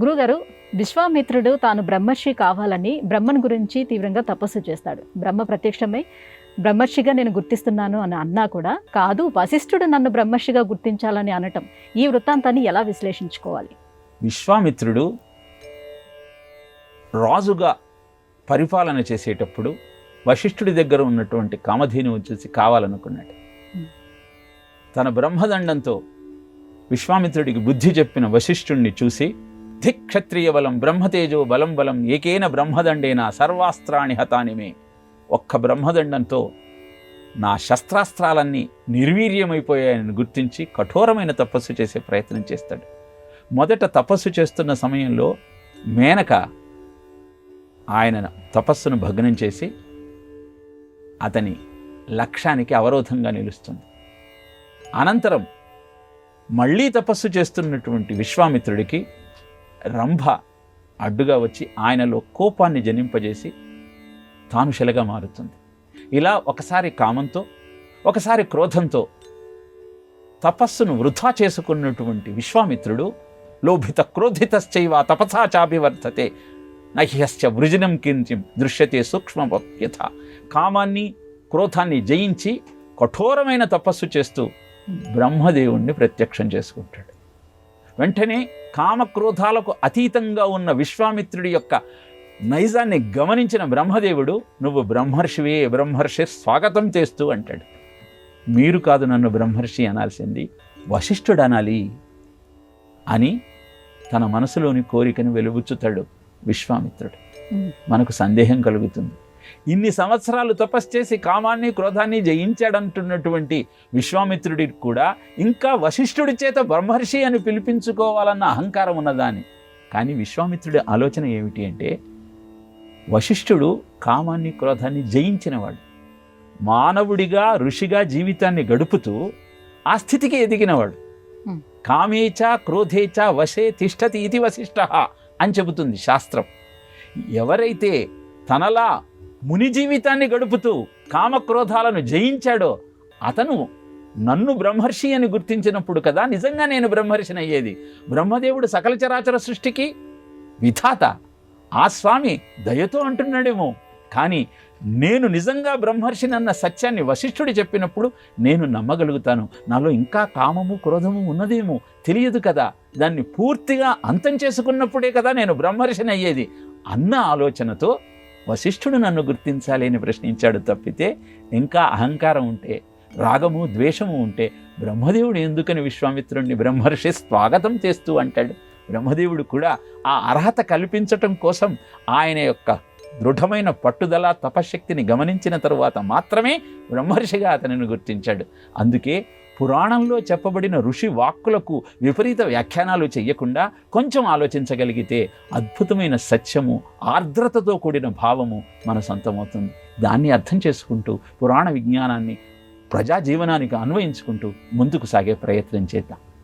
గురుగారు విశ్వామిత్రుడు తాను బ్రహ్మర్షి కావాలని బ్రహ్మన్ గురించి తీవ్రంగా తపస్సు చేస్తాడు. బ్రహ్మ ప్రత్యక్షమై బ్రహ్మర్షిగా నేను గుర్తిస్తున్నాను అని అన్నా కూడా కాదు వశిష్ఠుడు నన్ను బ్రహ్మర్షిగా గుర్తించాలని అనటం ఈ వృత్తాంతాన్ని ఎలా విశ్లేషించుకోవాలి? విశ్వామిత్రుడు రాజుగా పరిపాలన చేసేటప్పుడు వశిష్ఠుడి దగ్గర ఉన్నటువంటి కామధేనువు చూసి కావాలనుకున్నాడు. తన బ్రహ్మదండంతో విశ్వామిత్రుడికి బుద్ధి చెప్పిన వశిష్ఠుణ్ణి చూసి ధిక్షత్రియ బలం బ్రహ్మతేజో బలం బలం ఏకేన బ్రహ్మదండేన సర్వాస్త్రాణి హతానిమే ఒక్క బ్రహ్మదండంతో నా శస్త్రాస్త్రాలన్నీ నిర్వీర్యమైపోయాయని గుర్తించి కఠోరమైన తపస్సు చేసే ప్రయత్నం చేస్తాడు. మొదట తపస్సు చేస్తున్న సమయంలో మేనక ఆయన తపస్సును భగ్నం చేసి అతని లక్ష్యానికి అవరోధంగా నిలుస్తుంది. అనంతరం మళ్ళీ తపస్సు చేస్తున్నటువంటి విశ్వామిత్రుడికి రంభ అడ్డుగా వచ్చి ఆయనలో కోపాన్ని జనింపజేసి తాను శిలగా మారుతుంది. ఇలా ఒకసారి కామంతో ఒకసారి క్రోధంతో తపస్సును వృధా చేసుకున్నటువంటి విశ్వామిత్రుడు లోభిత క్రోధితశ్చైవ తపసా చాభివర్ధతే నహ్యశ్చ వృజనం కించిం దృశ్యతే సూక్ష్మయథ కామాన్ని క్రోధాన్ని జయించి కఠోరమైన తపస్సు చేస్తూ బ్రహ్మదేవుణ్ణి ప్రత్యక్షం చేసుకుంటాడు. వెంటనే కామక్రోధాలకు అతీతంగా ఉన్న విశ్వామిత్రుడి యొక్క నైజాన్ని గమనించిన బ్రహ్మదేవుడు నువ్వు బ్రహ్మర్షివే బ్రహ్మర్షి స్వాగతం చేస్తూ అంటాడు. మీరు కాదు నన్ను బ్రహ్మర్షి అనాల్సింది వశిష్ఠుడు అనాలి అని తన మనసులోని కోరికను వెలుబుచ్చుతాడు విశ్వామిత్రుడు. మనకు సందేహం కలుగుతుంది. ఇన్ని సంవత్సరాలు తపస్సు చేసి కామాన్ని క్రోధాన్ని జయించాడంటున్నటువంటి విశ్వామిత్రుడికి కూడా ఇంకా వశిష్ఠుడి చేత బ్రహ్మర్షి అని పిలిపించుకోవాలన్న అహంకారం ఉన్నదాని కానీ విశ్వామిత్రుడి ఆలోచన ఏమిటి అంటే వశిష్ఠుడు కామాన్ని క్రోధాన్ని జయించినవాడు. మానవుడిగా ఋషిగా జీవితాన్ని గడుపుతూ ఆ స్థితికి ఎదిగినవాడు. కామేచ క్రోధేచ వశే తిష్టతి ఇది వశిష్ట అని చెబుతుంది శాస్త్రం. ఎవరైతే తనలా ముని జీవితాన్ని గడుపుతూ కామక్రోధాలను జయించాడో అతను నన్ను బ్రహ్మర్షి అని గుర్తించినప్పుడు కదా నిజంగా నేను బ్రహ్మర్షిని అయ్యేది. బ్రహ్మదేవుడు సకల చరాచర సృష్టికి విధాత. ఆ స్వామి దయతో అంటున్నాడేమో. కానీ నేను నిజంగా బ్రహ్మర్షినన్న సత్యాన్ని వశిష్ఠుడు చెప్పినప్పుడు నేను నమ్మగలుగుతాను. నాలో ఇంకా కామము క్రోధము ఉన్నదేమో తెలియదు కదా. దాన్ని పూర్తిగా అంతం చేసుకున్నప్పుడే కదా నేను బ్రహ్మర్షిని అయ్యేది అన్న ఆలోచనతో వశిష్ఠుడు నన్ను గుర్తించాలి అని ప్రశ్నించాడు తప్పితే ఇంకా అహంకారం ఉంటే రాగము ద్వేషము ఉంటే బ్రహ్మదేవుడు ఎందుకని విశ్వామిత్రుడిని బ్రహ్మర్షి స్వాగతం చేస్తూ అంటాడు? బ్రహ్మదేవుడు కూడా ఆ అర్హత కల్పించటం కోసం ఆయన యొక్క దృఢమైన పట్టుదల తపశక్తిని గమనించిన తరువాత మాత్రమే బ్రహ్మర్షిగా అతనిని గుర్తించాడు. అందుకే పురాణంలో చెప్పబడిన ఋషి వాక్కులకు విపరీత వ్యాఖ్యానాలు చేయకుండా కొంచెం ఆలోచించగలిగితే అద్భుతమైన సత్యము ఆర్ద్రతతో కూడిన భావము మన సొంతమవుతుంది. దాన్ని అర్థం చేసుకుంటూ పురాణ విజ్ఞానాన్ని ప్రజా జీవనానికి అన్వయించుకుంటూ ముందుకు సాగే ప్రయత్నం చేద్దాం.